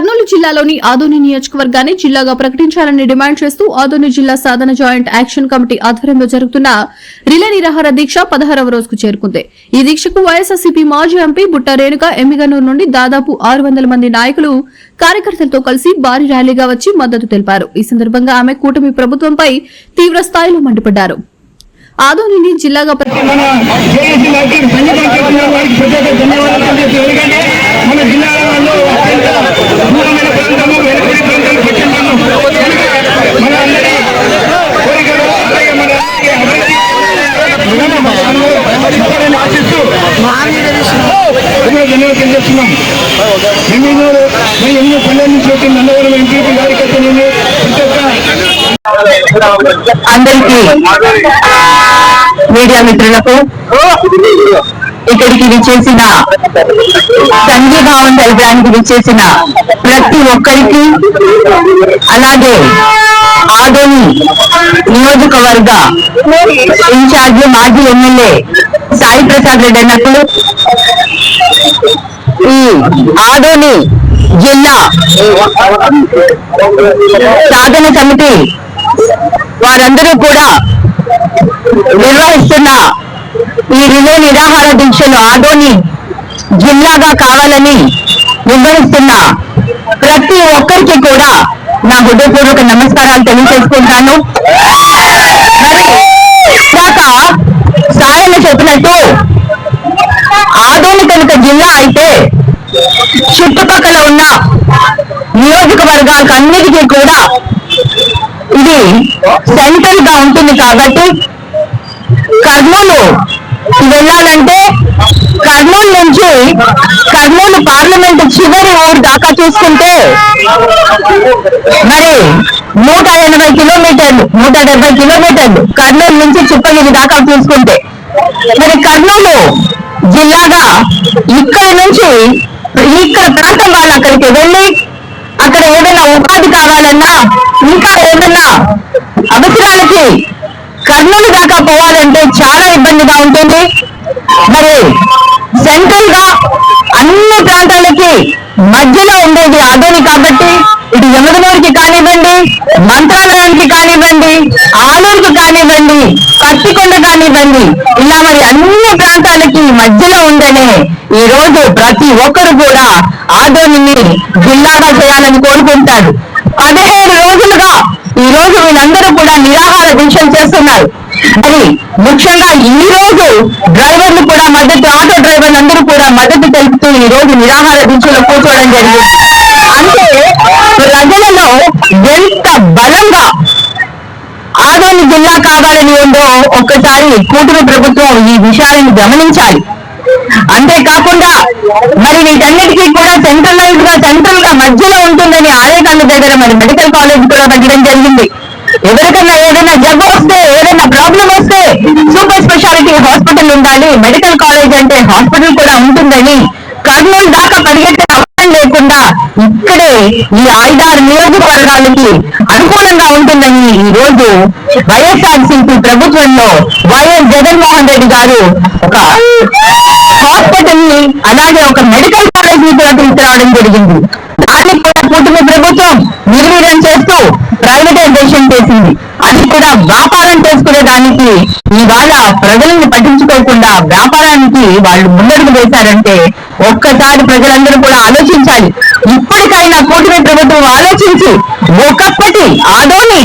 కర్నూలు జిల్లాలోని ఆదోని నియోజకవర్గాన్ని జిల్లాగా ప్రకటించాలని డిమాండ్ చేస్తూ ఆదోని జిల్లా సాధన జాయింట్ యాక్షన్ కమిటీ ఆధ్వర్యంలో జరుగుతున్న రిలే నిరాహార దీక్ష పదహారవ రోజుకు చేరుకుంది. ఈ దీక్షకు వైఎస్ఆర్సీపీ మాజీ ఎంపీ బుట్ట రేణుక ఎమ్మిగనూరు నుండి దాదాపు ఆరు వందల మంది నాయకులు కార్యకర్తలతో కలిసి భారీ ర్యాలీగా వచ్చి మద్దతు తెలిపారు. ఈ సందర్భంగా ఆమె కూటమి ప్రభుత్వంపై తీవ్ర స్థాయిలో మండిపడ్డారు. ఆదోనిని జిల్లాగా ప్ర- మన జేఏసీ చేస్తున్న ఎన్నో ధన్యవాదాలు. తెలియజేస్తున్నాం నుంచి వచ్చిన నందవరం ఎంపీపీ కార్యకర్తలు ప్రతి ఒక్క అందరికీ మీడియా మిత్రులకు ఇక్కడికి విచ్చేసిన సంఘీభావం తెలపడానికి విచ్చేసిన ప్రతి ఒక్కరికి అలాగే ఆదోని నియోజకవర్గ ఇన్ఛార్జి మాజీ ఎమ్మెల్యే సాయి ప్రసాద్ రెడ్డి అన్నప్పుడు ఈ ఆదోని జిల్లా సాధన కమిటీ వారందరూ కూడా నిర్వహిస్తున్న ఈ రిలే నిరాహార దీక్షలు ఆదోని జిల్లాగా కావాలని నిర్వహిస్తున్న ప్రతి ఒక్కరికి కూడా నా హృదయపూర్వక నమస్కారాలు తెలియజేసుకుంటాను. మరి ఇందాక సాయన చెప్పినట్టు ఆదోని కనుక జిల్లా అయితే చుట్టుపక్కల ఉన్న నియోజకవర్గాలకు అన్నిటికీ కూడా ఇది సెంట్రల్గా ఉంటుంది కాబట్టి కర్నూలు వెళ్ళాలంటే కర్నూలు నుంచి కర్నూలు పార్లమెంట్ చివరి ఊరు దాకా చూసుకుంటే మరి నూట ఎనభై కిలోమీటర్లు నూట డెబ్బై కిలోమీటర్లు కర్నూలు నుంచి చుప్పగిరి దాకా చూసుకుంటే. మరి కర్నూలు జిల్లాగా ఇక్కడి నుంచి ఇక్కడ ప్రాంతం వాళ్ళు అక్కడికి వెళ్ళి అక్కడ ఏదైనా ఉపాధి కావాలన్నా ఇంకా ఏదైనా అవసరాలకి కర్నూలు దాకా పోవాలంటే చాలా ఇబ్బందిగా ఉంటుంది. మరి సెంట్రల్గా అన్ని ప్రాంతాలకి మధ్యలో ఉండేది ఆదోని కాబట్టి ఇటు యమదనూరుకి కానివ్వండి మంత్రాలయానికి కానివ్వండి ఆలూరుకి కానివ్వండి కత్తికొండ కానివ్వండి ఇలా మరి అన్ని ప్రాంతాలకి మధ్యలో ఉండనే ఈ రోజు ప్రతి ఒక్కరు కూడా ఆదోనిని జిల్లాగా చేయాలని కోరుకుంటారు. పదిహేడు రోజులుగా ఈ రోజు వీళ్ళందరూ కూడా నిరాహార దీక్షలు చేస్తున్నారు. మరి ముఖ్యంగా ఈ రోజు డ్రైవర్లు కూడా మద్దతు ఆటో డ్రైవర్లు అందరూ కూడా మద్దతు తెలుపుతూ ఈ రోజు నిరాహార దీక్షలో కూర్చోవడం జరిగింది. అంటే ప్రజలలో ఎంత బలంగా ఆదోని జిల్లా కావాలని ఉందో ఒక్కసారి కూటమి ప్రభుత్వం ఈ విషయాలను గమనించాలి. అంతేకాకుండా మరి వీటన్నిటికీ కూడా సెంట్రలైజ్గా సెంట్రల్గా మధ్యలో ఉంటుందని ఆరేకల్లు దగ్గర మరి మెడికల్ కాలేజ్ కూడా పెట్టడం జరిగింది ఎవరికైనా ఏదైనా జబ్బు వస్తే ఏదైనా ప్రాబ్లం వస్తే సూపర్ స్పెషాలిటీ హాస్పిటల్ ఉండాలి. మెడికల్ కాలేజ్ అంటే హాస్పిటల్ కూడా ఉంటుందని కర్నూలు దాకా పరిగెత్తే అవసరం లేకుండా ఇక్కడే ఈ ఐదారు నియోజకవర్గాలకి అనుకూలంగా ఉంటుందని ఈ రోజు వైఎస్ఆర్సీపీ ప్రభుత్వంలో వైఎస్ జగన్మోహన్ రెడ్డి గారు ఒక హాస్పిటల్ని అలాగే ఒక మెడికల్ కాలేజ్ని కూడా తీసుకురావడం జరిగింది దాన్ని కూడా కూటమి ప్రభుత్వం నిర్వీర్యం చేస్తూ ప్రైవేటైజేషన్ చేసింది అది కూడా వ్యాపారం చేయడానికి ఇవాళ ప్రజలను పట్టించుకోకుండా వ్యాపారానికి వాళ్ళు ముందడుగు వేశారంటే ఒక్కసారి ప్రజలందరూ కూడా ఆలోచించాలి. ఇప్పటికైనా కూటమి ప్రభుత్వం ఆలోచించి ఒకప్పటి ఆదోని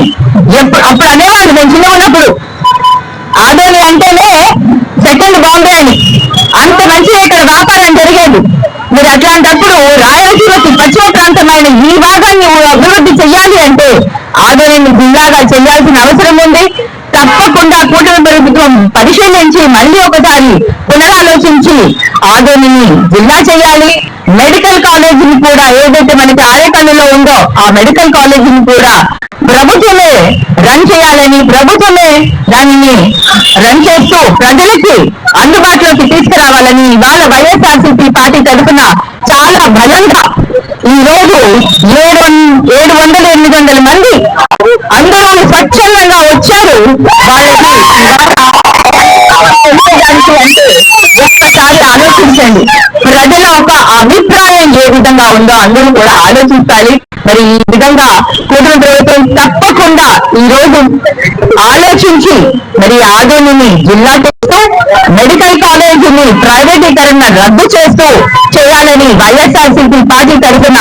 అప్పుడు అనేవాళ్ళు నేను చిన్న ఉన్నప్పుడు ఆదోని అంటేనే సెకండ్ బాంబే అని. అంత మంచిగా ఇక్కడ వ్యాపారం జరిగేది. మీరు అట్లాంటప్పుడు రాయలసీమకి పశ్చిమ ప్రాంతమైన ఈ భాగాన్ని అభివృద్ధి చెయ్యాలి అంటే ఆదోని జిల్లాగా చేయాల్సిన అవసరం ఉంది. తప్పకుండా కూటమి ప్రభుత్వం పరిశీలించి మళ్ళీ ఒకసారి పునరాలోచించి ఆదోనిని జిల్లా చేయాలి. మెడికల్ కాలేజీని కూడా ఏదైతే మనకి ఆరేకల్లులో ఉందో ఆ మెడికల్ కాలేజీని కూడా ప్రభుత్వమే రన్ చేయాలని ప్రభుత్వమే దానిని రన్ చేస్తూ ప్రజలకి అందుబాటులోకి తీసుకురావాలని ఇవాళ వైఎస్ఆర్సీపీ పార్టీ తరఫున చాలా బలంగా ప్రజల ఒక అభిప్రాయం ఏ విధంగా ఉందో అందరూ కూడా ఆలోచించాలి. మరి ఈ విధంగా కూటమి ప్రభుత్వం తప్పకుండా ఈ రోజు ఆలోచించి మరి ఆదోనిని జిల్లా చేస్తూ మెడికల్ కాలేజీని ప్రైవేటీకరణ రద్దు చేస్తూ చేయాలని వైఎస్ఆర్సీపీ పార్టీ తరఫున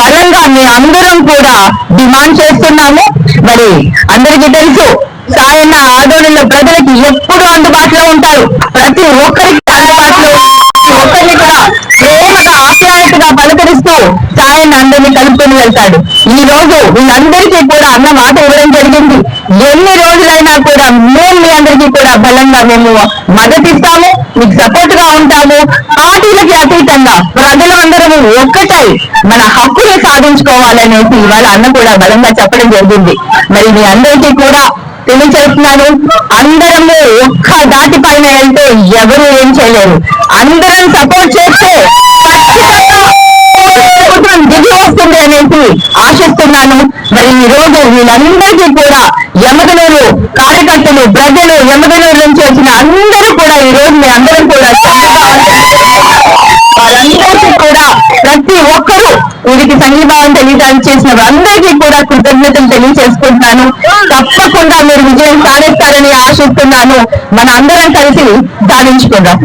బలంగా మీ అందరం కూడా డిమాండ్ చేస్తున్నాము. మరి అందరికీ తెలుసు సాయన్న ఆదోళనలో ప్రజలకి ఎప్పుడు అందుబాటులో ఉంటారు. ప్రతి ఒక్కరికి సాయన్న అందరినీ కలుపుకొని వెళ్తాడు. ఈ రోజు వీళ్ళందరికీ కూడా అన్న మాట ఇవ్వడం జరిగింది. ఎన్ని రోజులైనా కూడా మేము మీ అందరికీ కూడా బలంగా మేము మద్దతిస్తాము మీకు సపోర్ట్గా ఉంటాము. పార్టీలకి అతీతంగా ప్రజలందరము ఒక్కటై మన హక్కులు సాధించుకోవాలనేసి ఇవాళ అన్న కూడా బలంగా చెప్పడం జరిగింది. మరి మీ అందరికీ కూడా తెలియజేస్తున్నాను అందరము ఒక్క దాటి పైన వెళ్తే ఎవరు ఏం చేయలేరు. అందరం సపోర్ట్ చేసి ఆశిస్తున్నాను మరి ఈ రోజు వీళ్ళందరికీ కూడా యమదనూరు కార్యకర్తలు ప్రజలు యమదనూరు నుంచి వచ్చిన అందరూ కూడా ఈ రోజు మీ అందరం కూడా వాళ్ళందరికీ కూడా ప్రతి ఒక్కరూ వీరికి సంఘీభావం తెలియడానికి చేసిన వాళ్ళందరికీ కూడా కృతజ్ఞతలు తెలియజేసుకుంటున్నాను. తప్పకుండా మీరు విజయం సాధిస్తారని ఆశిస్తున్నాను. మన అందరం కలిసి దానించుకుందాం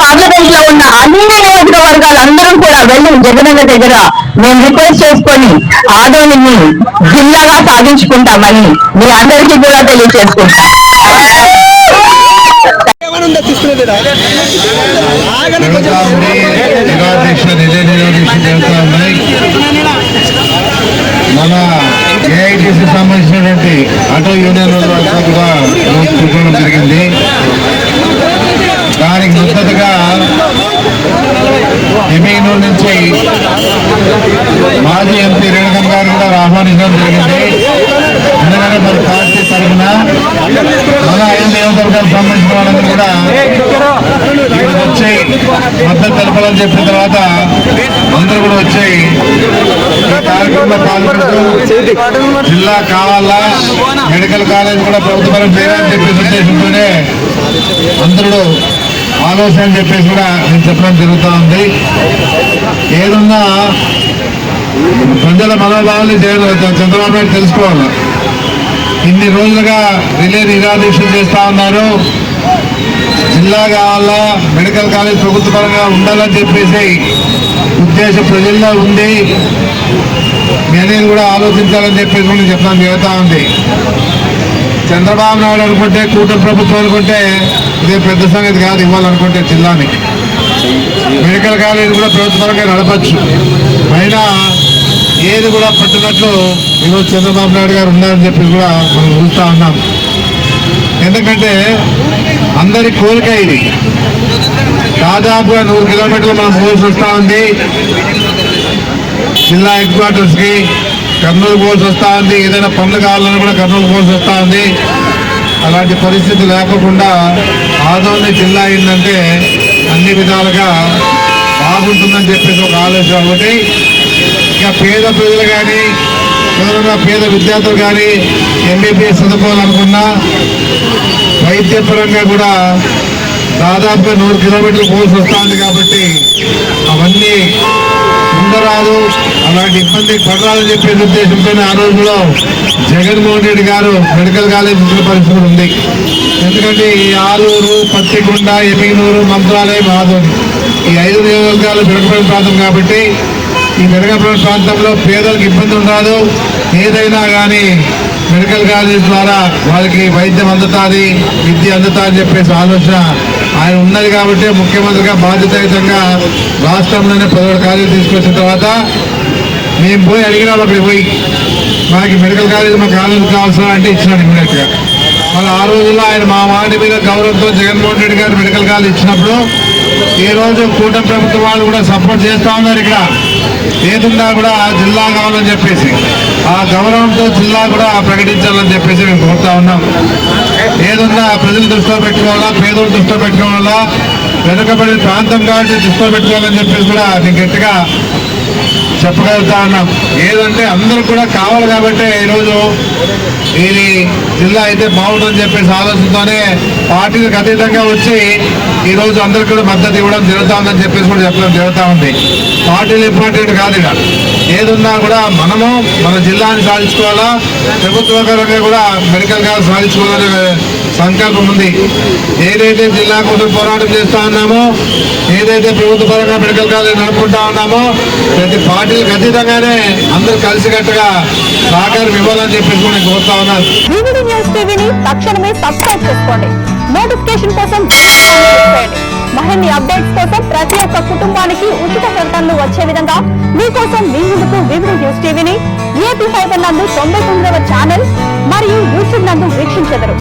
పార్లమెంట్లో ఉన్న అన్ని నియోజకవర్గాలందరం కూడా వెళ్ళి జగనన్న దగ్గర మేము రిక్వెస్ట్ చేసుకొని ఆదోనిని జిల్లాగా సాధించుకుంటామని మీ అందరికీ కూడా తెలియజేసుకుంటాం జరుగుతా ఉంది నిరాదీక్ష ఉన్నాయి మన ఏఐటీసీ సంబంధించినటువంటి ఆటో యూనియన్ వాళ్ళంతా కూడా ఈరోజు కూర్చోవడం జరిగింది. దానికి మద్దతుగా ఎమీనూరు నుంచి మాజీ ఎంపీ రేణుకం గారు కూడా ఆహ్వానించడం జరిగింది. ఎందుకంటే మరి పార్టీ తరఫున మన ఐదు నియోజకవర్గాలకు సంబంధించిన వాళ్ళందరూ కూడా ఇక్కడికి వచ్చి మద్దతు తెలపాలని చెప్పిన తర్వాత అందరూ కూడా వచ్చి ఈ కార్యక్రమంలో పాల్గొంటూ జిల్లా కావాలా మెడికల్ కాలేజ్ కూడా ప్రభుత్వం చేయాలని చెప్పేసి ఉద్దేశంతోనే అందరూ ఆలోచన అని చెప్పేసి కూడా నేను చెప్పడం జరుగుతూ ఉంది. ఏదన్నా ప్రజల మనోభావాలు చంద్రబాబు నాయుడు తెలుసుకోవాలి? ఇన్ని రోజులుగా రిలే నిరాదీక్షలు చేస్తా ఉన్నారు. జిల్లా కావాలా మెడికల్ కాలేజ్ ప్రభుత్వ పరంగా ఉండాలని చెప్పేసి ఉద్దేశం ప్రజల్లో ఉంది నేను కూడా ఆలోచించాలని చెప్పేసి కూడా నేను చెప్పడం జరుగుతూ ఉంది. చంద్రబాబు నాయుడు అనుకుంటే కూటమి ప్రభుత్వం అనుకుంటే ఇదే పెద్ద సంగతి కాదు ఇవ్వాలనుకుంటే జిల్లాని. మెడికల్ కాలేజ్ కూడా ప్రభుత్వ పరంగా నడపచ్చు. అయినా ఏది కూడా పట్టినట్లు ఈరోజు చంద్రబాబు నాయుడు గారు ఉన్నారని చెప్పి కూడా మనం చూస్తూ ఉన్నాం. ఎందుకంటే అందరి కోరిక ఇది. దాదాపుగా నూరు కిలోమీటర్లు మనం పోల్స్ వస్తూ ఉంది. జిల్లా హెడ్ క్వార్టర్స్కి కర్నూలు పోల్స్ వస్తూ ఉంది. ఏదైనా పనులు కావాలన్నా కూడా కర్నూలు పోల్సి వస్తూ ఉంది. అలాంటి పరిస్థితి లేకుండా ఆదోని జిల్లా అయిందంటే అన్ని విధాలుగా బాగుంటుందని చెప్పేసి ఒక ఆలోచన ఒకటి. ఇక పేద ప్రజలు కానీ ఎవరైనా పేద విద్యార్థులు కానీ ఎంబీబీఎస్ చదువుకోవాలనుకున్నా వైద్యపరంగా కూడా దాదాపుగా నూరు కిలోమీటర్లు పోల్సి వస్తుంది కాబట్టి అవన్నీ ఉండరాదు. అలాంటి ఇబ్బంది పడరాదని చెప్పే ఉద్దేశంతోనే ఆ రోజులో జగన్మోహన్ రెడ్డి గారు మెడికల్ కాలేజ్ ఇచ్చిన పరిస్థితి ఉంది. ఎందుకంటే ఈ ఆలూరు పత్తికొండ ఎమిగినూరు మంత్రాలయం ఆదోని ఈ ఐదు నియోజకవర్గాలు వెనుకబడిన ప్రాంతం కాబట్టి ఈ వెనుకబడిన ప్రాంతంలో పేదలకు ఇబ్బంది ఉండదు. ఏదైనా కానీ మెడికల్ కాలేజ్ ద్వారా వాళ్ళకి వైద్యం అందుతుంది విద్య అందుతా అని చెప్పేసి ఆలోచన ఆయన ఉన్నది కాబట్టి ముఖ్యమంత్రిగా బాధ్యతాయుతంగా రాష్ట్రంలోనే పదహారు కాలేజీ తీసుకొచ్చిన తర్వాత మేము పోయి అడిగినాం అక్కడికి పోయి మాకు మెడికల్ కాలేజ్ మాకు కాలేజ్ కావాల్సిన అంటే ఇచ్చినాడు ఇమీడియట్గా మళ్ళీ ఆ రోజుల్లో ఆయన మా మాట మీద గౌరవంతో జగన్మోహన్ రెడ్డి గారు మెడికల్ కాలేజ్ ఇచ్చినప్పుడు ఈ రోజు కూటమి ప్రభుత్వం వాళ్ళు కూడా సపోర్ట్ చేస్తూ ఉన్నారు ఇక్కడ. ఏదున్నా కూడా ఆ జిల్లా కావాలని చెప్పేసి ఆ గౌరవంతో జిల్లా కూడా ప్రకటించాలని చెప్పేసి మేము కోరుతా ఉన్నాం. ఏదున్నా ప్రజలు దృష్టిలో పెట్టుకోవాలా పేదలు దృష్టిలో పెట్టుకోవాలా వెనుకబడిన ప్రాంతం కాబట్టి దృష్టిలో పెట్టుకోవాలని చెప్పేసి కూడా నేను గట్టిగా చెప్పగలుగుతా ఉన్నాం. ఏదంటే అందరూ కూడా కావాలి కాబట్టి ఈరోజు ఇది జిల్లా అయితే బాగుంటుందని చెప్పేసి ఆలోచనతోనే పార్టీలకు అతీతంగా వచ్చి ఈరోజు అందరికీ కూడా మద్దతు ఇవ్వడం జరుగుతుందని చెప్పేసి కూడా చెప్పడం జరుగుతూ ఉంది. పార్టీలు ఇంపార్టెంట్ కాదు ఇక. ఏదున్నా కూడా మనము మన జిల్లాని సాధించుకోవాలా? ప్రభుత్వ కూడా మెడికల్ కాలేజ్ సాధించుకోవాలని సంకల్పం ఉంది. ఏదైతే జిల్లా కోసం పోరాటం చేస్తా ఉన్నామో ఏదైతే ప్రభుత్వ పరంగా మెడికల్ కాలేజ్ నడుపుకుంటా ఉన్నామో ప్రతి పార్టీలకు అతీతంగానే అందరూ కలిసికట్టుగా సహకారం ఇవ్వాలని చెప్పేసి నేను కోరుతా ఉన్నాను తక్షణమే సబ్స్క్రైబ్ చేసుకోండి. నోటిఫికేషన్ కోసం బెల్ మరిన్ని అప్డేట్స్ కోసం ప్రతి ఒక్క కుటుంబానికి ఉచిత ప్రకటనలు వచ్చే విధంగా మీకోసం మీ ముందుకు వివిధ న్యూస్ టీవీని ఏపీ ఫైబర్ నందు తొంభై తొమ్మిదవ ఛానల్ మరియు యూట్యూబ్ నందు వీక్షించెదరు.